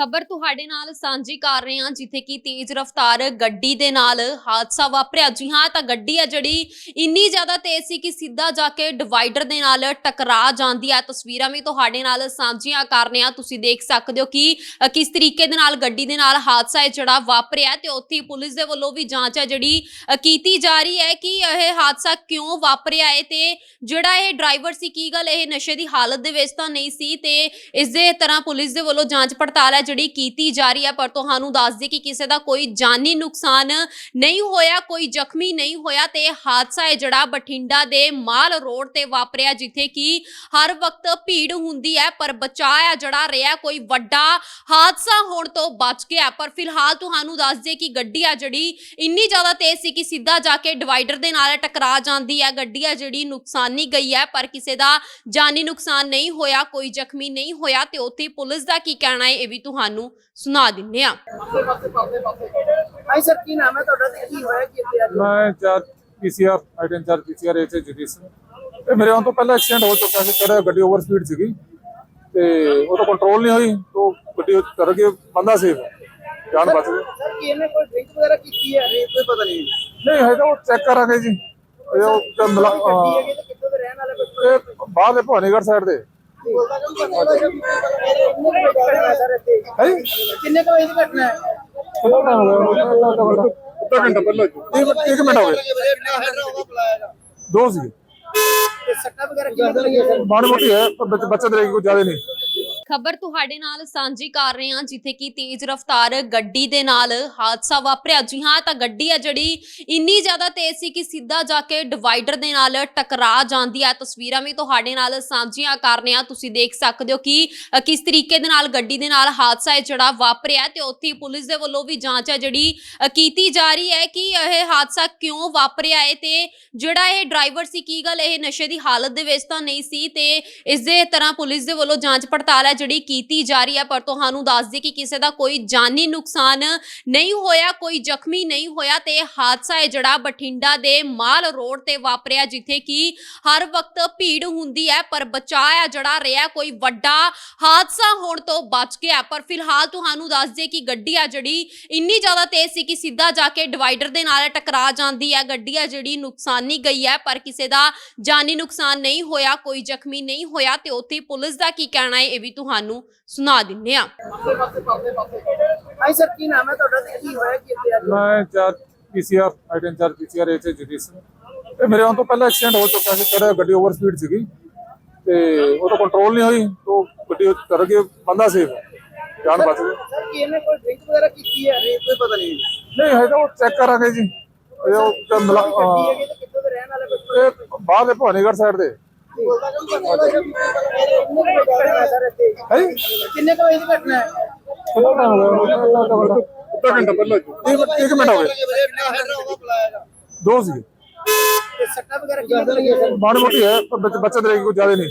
ਖਬਰ ਤੁਹਾਡੇ ਨਾਲ ਸਾਂਝੀ ਕਰ ਰਹੇ ਹਾਂ, ਜਿੱਥੇ ਕਿ ਤੇਜ਼ ਰਫ਼ਤਾਰ ਗੱਡੀ ਦੇ ਨਾਲ ਹਾਦਸਾ ਵਾਪਰਿਆ। ਜੀ ਹਾਂ, ਤਾਂ ਗੱਡੀ ਆ ਜਿਹੜੀ ਇੰਨੀ ਜ਼ਿਆਦਾ ਤੇਜ਼ ਸੀ ਕਿ ਸਿੱਧਾ ਜਾ ਕੇ ਡਿਵਾਈਡਰ ਦੇ ਨਾਲ ਟਕਰਾ ਜਾਂਦੀ ਹੈ। ਤਸਵੀਰਾਂ ਵੀ ਤੁਹਾਡੇ ਨਾਲ ਸਾਂਝੀਆਂ ਕਰ ਰਹੇ ਹਾਂ। ਤੁਸੀਂ ਦੇਖ ਸਕਦੇ ਹੋ ਕਿ ਕਿਸ ਤਰੀਕੇ ਦੇ ਨਾਲ ਗੱਡੀ ਦੇ ਨਾਲ ਹਾਦਸਾ ਹੈ ਜਿਹੜਾ ਵਾਪਰਿਆ ਤੇ ਉੱਥੇ ਪੁਲਿਸ ਦੇ ਵੱਲੋਂ ਵੀ ਜਾਂਚ ਹੈ ਜਿਹੜੀ ਕੀਤੀ ਜਾ ਰਹੀ ਹੈ ਕਿ ਇਹ ਹਾਦਸਾ ਕਿਉਂ ਵਾਪਰਿਆ ਹੈ ਤੇ ਜਿਹੜਾ ਇਹ ਡਰਾਈਵਰ ਸੀ, ਕੀ ਗੱਲ ਇਹ ਨਸ਼ੇ ਦੀ ਹਾਲਤ ਦੇ ਵਿੱਚ ਤਾਂ ਨਹੀਂ ਸੀ ਤੇ ਇਸ ਦੇ ਤਰ੍ਹਾਂ ਪੁਲਿਸ ਦੇ ਵੱਲੋਂ ਜਾਂਚ ਪੜਤਾਲ ਹੈ ਜਿਹੜੀ ਕੀਤੀ ਜਾ ਰਹੀ ਹੈ, ਪਰ ਤੁਹਾਨੂੰ ਦੱਸ ਦਈਏ ਕਿ ਕਿਸੇ ਦਾ ਕੋਈ ਜਾਨੀ ਨੁਕਸਾਨ ਨਹੀਂ ਹੋਇਆ, ਕੋਈ ਜ਼ਖਮੀ ਨਹੀਂ ਹੋਇਆ ਤੇ ਹਾਦਸਾ ਹੈ ਜਿਹੜਾ ਬਠਿੰਡਾ ਦੇ ਮਾਲ ਰੋਡ ਤੇ ਵਾਪਰਿਆ, ਜਿੱਥੇ ਕਿ ਹਰ ਵਕਤ ਭੀੜ ਹੁੰਦੀ ਹੈ, ਪਰ ਬਚਾਇਆ ਜਿਹੜਾ ਰਿਹਾ, ਕੋਈ ਵੱਡਾ ਹਾਦਸਾ ਹੋਣ ਤੋਂ ਬਚ ਗਿਆ। ਪਰ ਫਿਲਹਾਲ ਤੁਹਾਨੂੰ ਦੱਸ ਦਈਏ ਕਿ ਗੱਡੀ ਆ ਜਿਹੜੀ ਇੰਨੀ ਜ਼ਿਆਦਾ ਤੇਜ਼ ਸੀ ਕਿ ਸਿੱਧਾ ਜਾ ਕੇ ਡਿਵਾਈਡਰ ਦੇ ਨਾਲ ਟਕਰਾ ਜਾਂਦੀ ਹੈ। ਗੱਡੀ ਆ ਜਿਹੜੀ ਨੁਕਸਾਨੀ ਗਈ ਹੈ, ਪਰ ਕਿਸੇ ਦਾ ਜਾਨੀ ਨੁਕਸਾਨ ਨਹੀਂ ਹੋਇਆ, ਕੋਈ ਜ਼ਖਮੀ ਨਹੀਂ ਹੋਇਆ ਤੇ ਉੱਥੇ ਪੁਲਿਸ ਦਾ ਕੀ ਕਹਿਣਾ ਹੈ, ਇਹ ਵੀ ਤੁਹਾਨੂੰ ਸੁਣਾ ਦਿੰਨੇ ਆ। ਹਾਂਜੀ ਸਰ ਕੀ ਨਾਮ ਹੈ ਤੁਹਾਡਾ ਤੇ ਕੀ ਹੋਇਆ ਕੀ ਇੱਥੇ ਅੱਜ? ਮੈਂ in charge PCR IT in charge PCR ਇਹ ਚ ਜਗਦੀਸ਼ ਤੇ ਮੇਰੇ ਆਉਣ ਤੋਂ ਪਹਿਲਾਂ ਐਕਸੀਡੈਂਟ ਹੋ ਚੁੱਕਾ ਸੀ ਤੇਰਾ ਗੱਡੀ ਓਵਰ ਸਪੀਡ ਸੀਗੀ। ਤੇ ਉਹ ਤਾਂ ਕੰਟਰੋਲ ਨਹੀਂ ਹੋਈ ਤੋਂ ਗੱਡੀ ਕਰ ਕੇ ਬੰਦਾ ਸੇਫ ਜਾਨ ਬਚ ਗਈ। ਸਰ ਕੀ ਇਹਨੇ ਕੋਈ ਡਰਿੰਕ ਵਗੈਰਾ ਕੀਤੀ ਹੈ? ਨਹੀਂ ਕੋਈ ਪਤਾ ਨਹੀਂ ਨਹੀਂ ਹੈ ਤਾਂ ਉਹ ਚੈੱਕ ਕਰਾਂਗੇ ਜੀ। ਇਹ ਉਹ ਤੇ ਮਿਲਾ- ਗੱਡੀ ਹੈਗੀ ਤੇ ਕਿੱਥੋਂ ਦੇ ਰਹਿਣ ਵਾਲੇ ਕੋਈ? ਇਹ ਬਾਹਰ ਦੇ ਭਵਾਨੀਗੜ੍ਹ ਸਾਈਡ ਦੇ। ਕਿੰਨੇ ਕੁ ਵਜੇ ਦੀ ਘਟਨਾ ਹੈ? ਕਿੰਨੇ ਕਿੰਨਾ ਅੱਧਾ ਘੰਟਾ ਪਹਿਲਾਂ ਇੱਕ ਮਿੰਟ ਹੋ ਗਿਆ ਦੋ ਸੀ ਤੇ ਸੱਟਾਂ ਵਗੈਰਾ ਕੀ ਲੱਗੀਆਂ? ਸਰ ਮਾੜੀ ਮੋਟੀ ਹੈ ਪਰ ਬੱਚ- ਬੱਚਤ ਰਹੇਗੀ ਕੋਈ ਜ਼ਿਆਦਾ ਨਹੀਂ। ਖਬਰ ਤੁਹਾਡੇ ਨਾਲ ਸਾਂਝੀ ਕਰ ਰਹੇ ਹਾਂ, ਜਿੱਥੇ ਕਿ ਤੇਜ਼ ਰਫ਼ਤਾਰ ਗੱਡੀ ਦੇ ਨਾਲ ਹਾਦਸਾ ਵਾਪਰਿਆ। ਜੀ ਹਾਂ, ਤਾਂ ਗੱਡੀ ਹੈ ਜਿਹੜੀ ਇੰਨੀ ਜ਼ਿਆਦਾ ਤੇਜ਼ ਸੀ ਕਿ ਸਿੱਧਾ ਜਾ ਕੇ ਡਿਵਾਈਡਰ ਦੇ ਨਾਲ ਟਕਰਾ ਜਾਂਦੀ ਹੈ। ਤਸਵੀਰਾਂ ਵੀ ਤੁਹਾਡੇ ਨਾਲ ਸਾਂਝੀਆਂ ਕਰ ਰਹੇ ਹਾਂ। ਤੁਸੀਂ ਦੇਖ ਸਕਦੇ ਹੋ ਕਿ ਕਿਸ ਤਰੀਕੇ ਦੇ ਨਾਲ ਗੱਡੀ ਦੇ ਨਾਲ ਹਾਦਸਾ ਹੈ ਜਿਹੜਾ ਵਾਪਰਿਆ ਤੇ ਉੱਥੇ ਪੁਲਿਸ ਦੇ ਵੱਲੋਂ ਵੀ ਜਾਂਚ ਹੈ ਜਿਹੜੀ ਕੀਤੀ ਜਾ ਰਹੀ ਹੈ ਕਿ ਇਹ ਹਾਦਸਾ ਕਿਉਂ ਵਾਪਰਿਆ ਹੈ ਤੇ ਜਿਹੜਾ ਇਹ ਡਰਾਈਵਰ ਸੀ, ਕੀ ਗੱਲ ਇਹ ਨਸ਼ੇ ਦੀ ਹਾਲਤ ਦੇ ਵਿੱਚ ਤਾਂ ਨਹੀਂ ਸੀ ਤੇ ਇਸ ਦੇ ਤਰ੍ਹਾਂ ਪੁਲਿਸ ਦੇ ਵੱਲੋਂ ਜਾਂਚ ਪੜਤਾਲ ਹੈ ਜਿਹੜੀ ਕੀਤੀ ਜਾ ਰਹੀ ਹੈ, ਪਰ ਤੁਹਾਨੂੰ ਦੱਸ ਦਈਏ ਕਿ ਕਿਸੇ ਦਾ ਕੋਈ ਜਾਨੀ ਨੁਕਸਾਨ ਨਹੀਂ ਹੋਇਆ, ਕੋਈ ਜ਼ਖਮੀ ਨਹੀਂ ਹੋਇਆ ਤੇ ਹਾਦਸਾ ਹੈ ਜਿਹੜਾ ਬਠਿੰਡਾ ਦੇ ਮਾਲ ਰੋਡ ਤੇ ਵਾਪਰਿਆ, ਜਿੱਥੇ ਕਿ ਹਰ ਵਕਤ ਭੀੜ ਹੁੰਦੀ ਹੈ, ਪਰ ਬਚਾਇਆ ਜਿਹੜਾ ਰਿਹਾ, ਕੋਈ ਵੱਡਾ ਹਾਦਸਾ ਹੋਣ ਤੋਂ ਬਚ ਗਿਆ। ਪਰ ਫਿਲਹਾਲ ਤੁਹਾਨੂੰ ਦੱਸ ਦਈਏ ਕਿ ਗੱਡੀ ਆ ਜਿਹੜੀ ਇੰਨੀ ਜ਼ਿਆਦਾ ਤੇਜ਼ ਸੀ ਕਿ ਸਿੱਧਾ ਜਾ ਕੇ ਡਿਵਾਈਡਰ ਦੇ ਨਾਲ ਟਕਰਾ ਜਾਂਦੀ ਹੈ। ਗੱਡੀ ਆ ਜਿਹੜੀ ਨੁਕਸਾਨੀ ਗਈ ਹੈ, ਪਰ ਕਿਸੇ ਦਾ ਜਾਨੀ ਨੁਕਸਾਨ ਨਹੀਂ ਹੋਇਆ, ਕੋਈ ਜ਼ਖਮੀ ਨਹੀਂ ਹੋਇਆ ਤੇ ਉੱਥੇ ਪੁਲਿਸ ਦਾ ਕੀ ਕਹਿਣਾ ਹੈ, ਇਹ ਵੀ ਤੁਹਾਨੂੰ ਸੁਣਾ ਦਿੰਨੇ ਆ ਹਾਂਜੀ ਸਰ ਕੀ ਨਾਮ ਹੈ ਤੁਹਾਡਾ ਤੇ ਕੀ ਹੋਇਆ ਕੀ ਇੱਥੇ ਅੱਜ? ਮੈਂ in charge PCR IT in charge PCR ਇਹ ਚ ਜਗਦੀਸ਼ ਤੇ ਮੇਰੇ ਆਉਣ ਤੋਂ ਪਹਿਲਾਂ ਐਕਸੀਡੈਂਟ ਹੋ ਚੁੱਕਾ ਸੀ ਤੇਰਾ ਗੱਡੀ ਓਵਰ ਸਪੀਡ ਸੀਗੀ। ਤੇ ਉਹ ਤਾਂ ਕੰਟਰੋਲ ਨਹੀਂ ਹੋਈ ਤੋਂ ਗੱਡੀ ਕਰ ਕੇ ਬੰਦਾ ਸੇਫ ਜਾਨ ਬਚ ਗਈ। ਸਰ ਕੀ ਇਹਨੇ ਕੋਈ ਡਰਿੰਕ ਵਗੈਰਾ ਕੀਤੀ ਹੈ? ਨਹੀਂ ਕੋਈ ਪਤਾ ਨਹੀਂ। ਨਹੀਂ ਹੈ ਤਾਂ ਉਹ ਚੈੱਕ ਕਰਾਂਗੇ ਜੀ। ਇਹ ਉਹ ਤੇ ਮਿਲਾ- ਗੱਡੀ ਅਹ ਹੈਗੀ ਤੇ ਕਿੱਥੋਂ ਦੇ ਰਹਿਣ ਵਾਲੇ ਕੋਈ ਇਹ ਬਾਹਰ ਦੇ ਭਵਾਨੀਗੜ੍ਹ ਸਾਈਡ ਦੇ। ਕਿੰਨੇ ਕੁ ਵਜੇ ਦੀ ਘਟਨਾ ਹੈ? ਕਿੰਨਾ ਅੱਧਾ ਘੰਟਾ ਪਹਿਲਾਂ ਇੱਕ ਮਿੰਟ ਹੋ ਗਿਆ ਦੋ ਸੀ ਤੇ ਸੱਟਾਂ ਵਗੈਰਾ ਕੀ ਲੱਗੀਆਂ ਸਰ ਮਾੜੀ ਮੋਟੀ ਹੈ ਪਰ ਬੱਚ- ਬੱਚਤ ਰਹੇਗੀ ਕੋਈ ਜ਼ਿਆਦਾ ਨਹੀਂ।